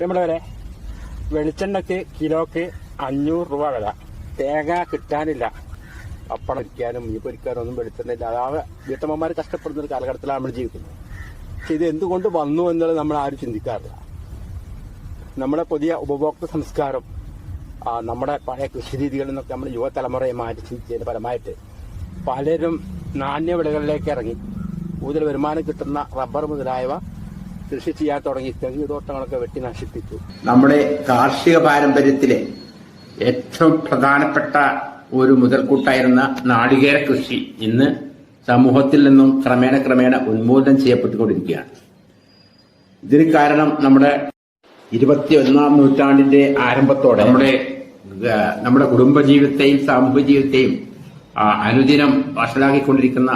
നമ്മളെ വെളിച്ചെണ്ണക്ക് കിലോക്ക് അഞ്ഞൂറ് രൂപ വില. തേങ്ങ കിട്ടാനില്ല. പപ്പടം ഇരിക്കാനും മീൻ പൊരിക്കാനും ഒന്നും വെളിച്ചെണ്ണ ഇല്ല അതാ വീട്ടമ്മമാർ കഷ്ടപ്പെടുന്ന ഒരു കാലഘട്ടത്തിലാണ് നമ്മൾ ജീവിക്കുന്നത്. പക്ഷെ ഇത് എന്തുകൊണ്ട് വന്നു എന്നുള്ളത് നമ്മൾ ആരും ചിന്തിക്കാറില്ല. നമ്മുടെ പുതിയ ഉപഭോക്തൃ സംസ്കാരം നമ്മുടെ പഴയ കൃഷി രീതികളിൽ നിന്നൊക്കെ നമ്മൾ യുവതലമുറയെ മാറ്റി ചിന്തിച്ചതിന്റെ ഫലമായിട്ട് പലരും നാണ്യവിളകളിലേക്ക് ഇറങ്ങി. കൂടുതൽ വരുമാനം കിട്ടുന്ന റബ്ബർ മുതലായവ കൃഷി ചെയ്യാൻ തുടങ്ങി തെങ്ങ് തോട്ടങ്ങളൊക്കെ വെട്ടി നശിപ്പിച്ചു. നമ്മുടെ കാർഷിക പാരമ്പര്യത്തിലെ ഏറ്റവും പ്രധാനപ്പെട്ട ഒരു മുതൽക്കൂട്ടായിരുന്ന നാളികേര കൃഷി ഇന്ന് സമൂഹത്തിൽ നിന്നും ക്രമേണ ക്രമേണ ഉന്മൂലനം ചെയ്യപ്പെട്ടുകൊണ്ടിരിക്കുകയാണ്. ഇതിന് കാരണം നമ്മുടെ ഇരുപത്തിയൊന്നാം നൂറ്റാണ്ടിന്റെ ആരംഭത്തോടെ നമ്മുടെ നമ്മുടെ കുടുംബജീവിതത്തെയും സാമൂഹ്യ ജീവിതത്തെയും അനുദിനം വഷളാക്കിക്കൊണ്ടിരിക്കുന്ന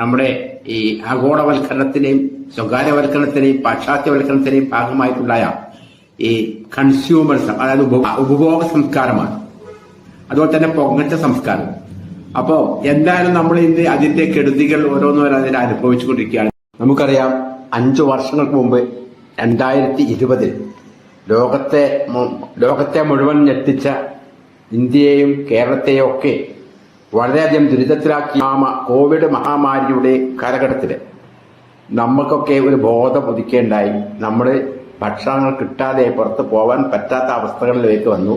നമ്മുടെ ഈ ആഗോളവൽക്കരണത്തിന്റെയും സ്വകാര്യവൽക്കരണത്തിന്റെയും പാശ്ചാത്യവൽക്കരണത്തിന്റെയും ഭാഗമായിട്ടുണ്ടായ ഈ കൺസ്യൂമറിസം അതായത് ഉപഭോഗ സംസ്കാരമാണ്. അതുപോലെ തന്നെ പൊങ്ങച്ച സംസ്കാരം. അപ്പോ എന്തായാലും നമ്മൾ ഇന്ന് അതിന്റെ കെടുതികൾ ഓരോന്നോരോന്നിൽ അനുഭവിച്ചുകൊണ്ടിരിക്കുകയാണ്. നമുക്കറിയാം അഞ്ചു വർഷങ്ങൾക്ക് മുമ്പ് രണ്ടായിരത്തി ഇരുപതിൽ ലോകത്തെ ലോകത്തെ മുഴുവൻ ഞെട്ടിച്ച ഇന്ത്യയെയും കേരളത്തെയും ഒക്കെ വളരെയധികം ദുരിതത്തിലാക്കിയ കോവിഡ് മഹാമാരിയുടെ കാലഘട്ടത്തിൽ നമുക്കൊക്കെ ഒരു ബോധം ഉദിക്കേണ്ടായി. നമ്മൾ ഭക്ഷണങ്ങൾ കിട്ടാതെ പുറത്ത് പോകാൻ പറ്റാത്ത അവസ്ഥകളിലേക്ക് വന്നു.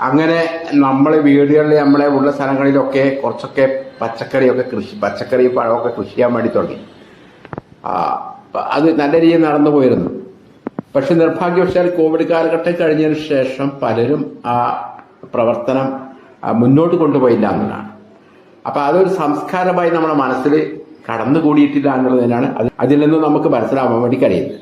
അങ്ങനെ നമ്മൾ വീടുകളിൽ നമ്മളെ ഉള്ള സ്ഥലങ്ങളിലൊക്കെ കുറച്ചൊക്കെ പച്ചക്കറിയൊക്കെ കൃഷി പച്ചക്കറി പഴമൊക്കെ കൃഷി ചെയ്യാൻ വേണ്ടി തുടങ്ങി. അത് നല്ല രീതിയിൽ നടന്നു പോയിരുന്നു. പക്ഷെ നിർഭാഗ്യവശാൽ കോവിഡ് കാലഘട്ടം കഴിഞ്ഞതിന് ശേഷം പലരും ആ പ്രവർത്തനം മുന്നോട്ട് കൊണ്ടുപോയില്ല എന്നതാണ് അപ്പൊ അതൊരു സംസ്കാരമായി നമ്മുടെ മനസ്സിൽ കടന്നുകൂടിയിട്ടില്ല എന്നുള്ളതിനാണ് അത്. അതിൽ നിന്ന് നമുക്ക് മനസ്സിലാവാൻ വേണ്ടി കഴിയുന്നത്.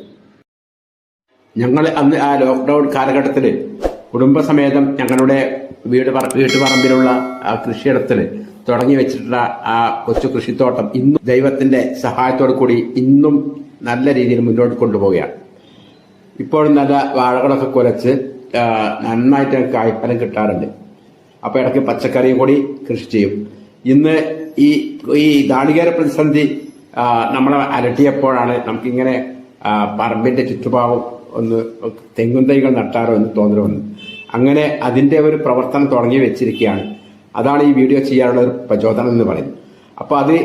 ഞങ്ങൾ അന്ന് ആ ലോക്ക്ഡൌൺ കാലഘട്ടത്തിൽ കുടുംബസമേതം ഞങ്ങളുടെ വീട് പറ- വീട്ടുപറമ്പിലുള്ള ആ കൃഷിയിടത്തിൽ തുടങ്ങി വെച്ചിട്ടുള്ള ആ കൊച്ചു കൃഷിത്തോട്ടം ഇന്നും ദൈവത്തിന്റെ സഹായത്തോടു കൂടി ഇന്നും നല്ല രീതിയിൽ മുന്നോട്ട് കൊണ്ടുപോവുകയാണ്. ഇപ്പോഴും നല്ല വാഴകളൊക്കെ കുലച്ച് നന്നായിട്ട് കായ്ഫലം കിട്ടാറുണ്ട്. അപ്പൊ ഇടയ്ക്ക് പച്ചക്കറിയും കൂടി കൃഷി ചെയ്യും. ഇന്ന് ഈ ഈ നാളികേര പ്രതിസന്ധി നമ്മളെ അലട്ടിയപ്പോഴാണ് നമുക്കിങ്ങനെ പറമ്പിന്റെ ചുറ്റുഭാഗം ഒന്ന് തെങ്ങും തൈകൾ നട്ടാറോ എന്ന് തോന്നൽ അങ്ങനെ അതിന്റെ ഒരു പ്രവർത്തനം തുടങ്ങി വെച്ചിരിക്കുകയാണ്. അതാണ് ഈ വീഡിയോ ചെയ്യാനുള്ള ഒരു പ്രചോദനം എന്ന് പറയുന്നത്. അപ്പോൾ അത്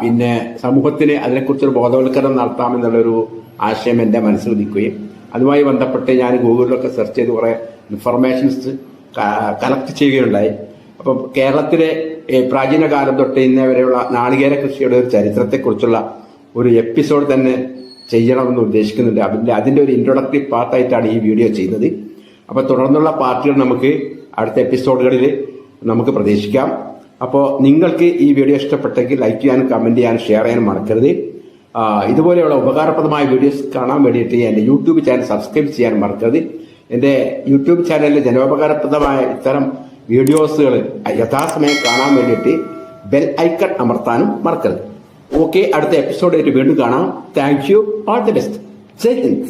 പിന്നെ സമൂഹത്തിന് അതിനെക്കുറിച്ചൊരു ബോധവൽക്കരണം നടത്താമെന്നുള്ളൊരു ആശയം എന്റെ മനസ്സിൽ നിൽക്കുകയും അതുമായി ബന്ധപ്പെട്ട് ഞാൻ ഗൂഗിളിലൊക്കെ സെർച്ച് ചെയ്ത് കുറേ ഇൻഫർമേഷൻസ് കളക്ട് ചെയ്യുകയുണ്ടായി. കേരളത്തിലെ പ്രാചീന കാലം തൊട്ട് ഇന്നേ വരെയുള്ള നാളികേര കൃഷിയുടെ ഒരു ചരിത്രത്തെക്കുറിച്ചുള്ള ഒരു എപ്പിസോഡ് തന്നെ ചെയ്യണമെന്ന് ഉദ്ദേശിക്കുന്നുണ്ട്. അതിന്റെ അതിന്റെ ഒരു ഇൻട്രൊഡക്റ്റീവ് പാർട്ടായിട്ടാണ് ഈ വീഡിയോ ചെയ്യുന്നത്. അപ്പോൾ തുടർന്നുള്ള പാർട്ടികൾ നമുക്ക് അടുത്ത എപ്പിസോഡുകളിൽ നമുക്ക് പ്രതീക്ഷിക്കാം. അപ്പോൾ നിങ്ങൾക്ക് ഈ വീഡിയോ ഇഷ്ടപ്പെട്ടെങ്കിൽ ലൈക്ക് ചെയ്യാനും കമന്റ് ചെയ്യാനും ഷെയർ ചെയ്യാനും മറക്കരുത്. ഇതുപോലെയുള്ള ഉപകാരപ്രദമായ വീഡിയോസ് കാണാൻ വേണ്ടിയിട്ട് എന്റെ യൂട്യൂബ് ചാനൽ സബ്സ്ക്രൈബ് ചെയ്യാൻ മറക്കരുത്. എന്റെ യൂട്യൂബ് ചാനലിൽ ജനോപകാരപ്രദമായ ഇത്തരം വീഡിയോസുകൾ യഥാസമയം കാണാൻ വേണ്ടിയിട്ട് ബെൽ ഐക്കൺ അമർത്താനും മറക്കരുത്. ഓക്കെ അടുത്ത എപ്പിസോഡായിട്ട് വീണ്ടും കാണാം. Thank you all the best Jai Hind.